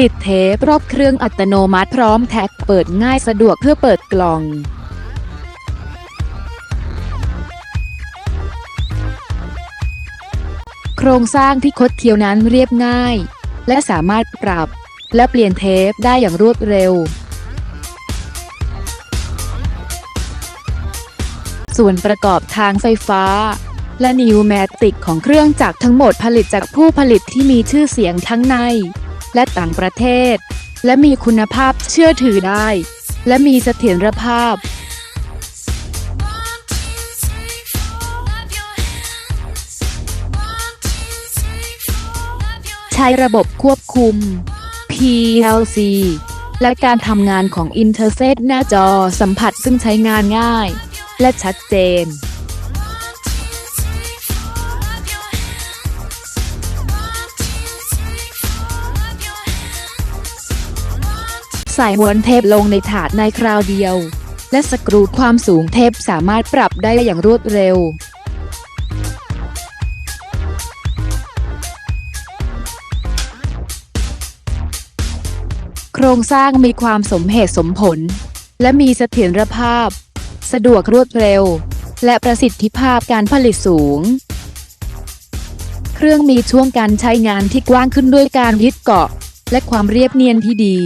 ติดเทปรอบเครื่องอัตโนมัติพร้อมแท็กเปิดง่ายสะดวกเพื่อเปิดกล่อง โครงสร้างที่คดเคี้ยวนั้นเรียบง่าย และสามารถปรับและเปลี่ยนเทปได้อย่างรวดเร็ว ส่วนประกอบทางไฟฟ้า และนิวแมติกของเครื่องจักรทั้งหมดผลิตจากผู้ผลิตที่มีชื่อเสียงทั้งใน และต่างประเทศ และมีคุณภาพเชื่อถือได้ และมีเสถียรภาพใช้ระบบควบคุม PLC และการทำงานของอินเทอร์เฟซหน้าจอสัมผัสซึ่งใช้งานง่าย และชัดเจน ใส่ม้วนเทปลงในถาดในคราวเดียว และสกรูความสูงเทปสามารถปรับได้อย่างรวดเร็วโครงสร้างมีความสมเหตุสมผล และมีเสถียรภาพ สะดวกรวดเร็ว และประสิทธิภาพการผลิตสูง เครื่องมีช่วงการใช้งานที่กว้างขึ้นด้วยการยึดเกาะ และความเรียบเนียนที่ดี